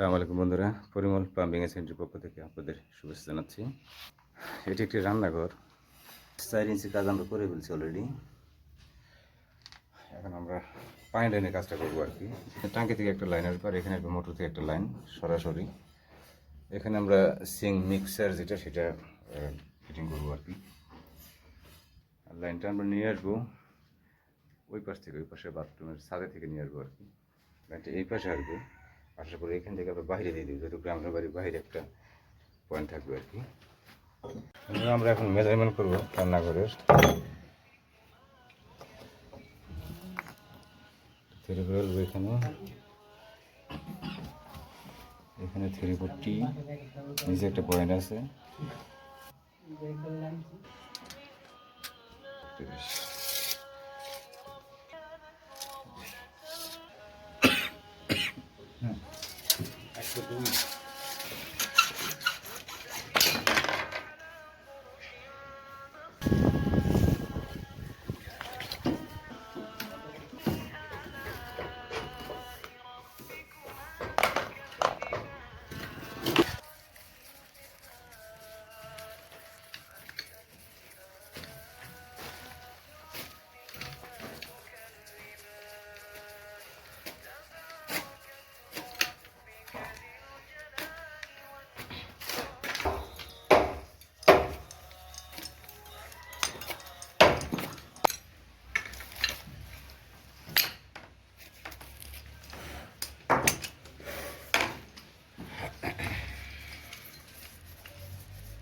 আসসালামু আলাইকুম বন্ধুরা। পরিমল প্লাম্বিং সেন্টারের পক্ষ থেকে আপনাদের শুভেচ্ছা জানাচ্ছি। এটি একটি রান্নাঘর। চার ইঞ্চি কাজ আমরা করে ফেলছি অলরেডি এখন আমরা পানি লাইনের কাজটা করব আর কি। টাঙ্কি থেকে একটা লাইনের পর এখানে একটা মোটর থেকে একটা লাইন সরাসরি। এখানে আমরা সিং মিক্সার যেটা সেটা ফিটিং করব আর কি। লাইনটা আমরা নিয়ে আসব ওই পাশ থেকে, ওই পাশে বাথরুমের ছাদে থেকে নিয়ে আসব আর কি। লাইনটা এই পাশে আসবে। আসার পরে এখান থেকে আমরা বাইরে দিয়ে দিই যেহেতু গ্রামের বাড়ির বাইরে একটা পয়েন্ট থাকবে আর কি। আমরা এখন মেজারমেন্ট করব রান্নাঘরের। থ্রি এখানে। এখানে থ্রি ফোরটি নিচে একটা পয়েন্ট আছে। Ui.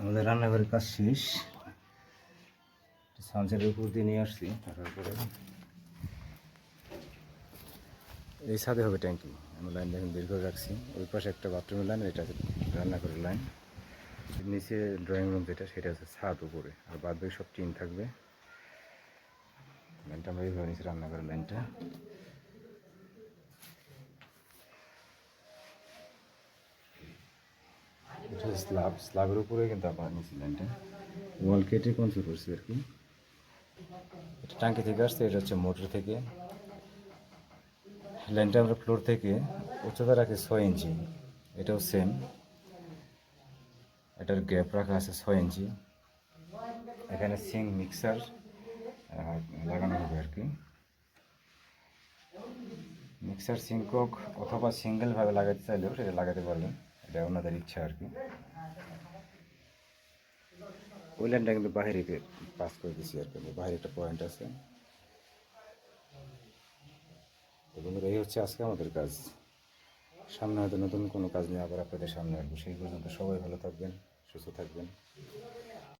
আমাদের রান্নাঘরের কাজ শেষ। সানসেটের উপর দিয়ে নিয়ে আসছি আসার পরে এই ছাদে হবে ট্যাঙ্কি। আমি লাইন দেখুন করে রাখছি। ওই পাশে একটা বাথরুমের লাইন এটা রান্নাঘরের লাইন নিচে ড্রয়িং রুম যেটা, সেটা হচ্ছে ছাদ উপরে। আর বাদ বাকি সব টিন থাকবে। লাইনটা আমরা এইভাবে নিচ্ছি রান্নাঘরের লাইনটা। স্ল্যাব স্ল্যাবের উপরে কিন্তু আপনার নিচে লাইনটা। ওয়াল কেটে কনসিল করছি আর কি। এটা টাঙ্কি থেকে আসছে, এটা হচ্ছে মোটর থেকে। আমরা ফ্লোর থেকে উচ্চতা রাখি ছয় ইঞ্চি এটাও সেম এটার গ্যাপ রাখা আছে ছয় ইঞ্চি এখানে সিং মিক্সার লাগানো হবে আর কি। মিক্সার সিঙ্কক অথবা সিঙ্গেলভাবে লাগাতে চাইলেও সেটা লাগাতে পারবেন এটা ওনাদের ইচ্ছা আর কি। ওই লাইনটা কিন্তু বাইরে পাস করে দিচ্ছি আর কি। বাহিরে একটা পয়েন্ট আছে। বন্ধুরা, এই হচ্ছে আজকে আমাদের কাজ। সামনে হয়তো নতুন কোনো কাজ নিয়ে আবার আপনাদের সামনে আসব। সেই পর্যন্ত সবাই ভালো থাকবেন, সুস্থ থাকবেন।